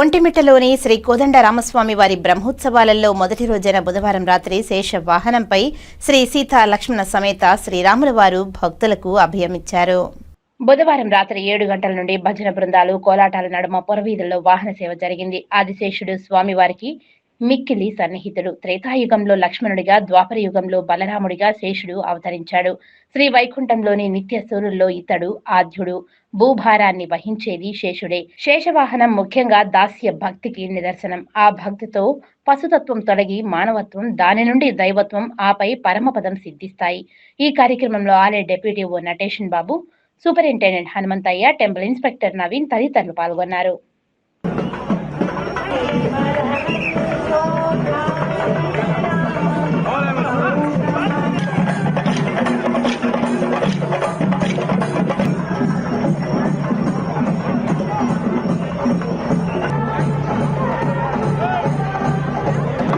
ఒంటిమిట్టలోని శ్రీ కోదండ రామస్వామి వారి బ్రహ్మోత్సవాలలో మొదటి రోజైన బుధవారం రాత్రి శేష వాహనంపై శ్రీ సీతా లక్ష్మణ సమేత శ్రీరాముల వారు భక్తులకు అభయమిచ్చారు. బుధవారం రాత్రి ఏడు గంటల నుండి భజన బృందాలు కోలాటాల నడుమ పొరవీధుల్లో వాహన సేవ జరిగింది. ఆదిశేషుడు స్వామివారికి మిక్కిలి సన్నిహితుడు. త్రేతాయుగంలో లక్ష్మణుడిగా ద్వాపర యుగంలో బలరాముడిగా శేషుడు అవతరించాడు. శ్రీ వైకుంఠంలోని నిత్య సూర్యుల్లో ఇతడు ఆద్యుడు. భూభారాన్ని వహించేది శేషుడే. శేషవాహనం ముఖ్యంగా దాస్య భక్తికి నిదర్శనం. ఆ భక్తితో పశుతత్వం తొలగి మానవత్వం దాని నుండి దైవత్వం ఆపై పరమపదం సిద్ధిస్తాయి. ఈ కార్యక్రమంలో ఆలయ డెప్యూటీ ఓ Natesan Babu superintendent Hanumanthaiah temple inspector Naveen తదితరులు పాల్గొన్నారు.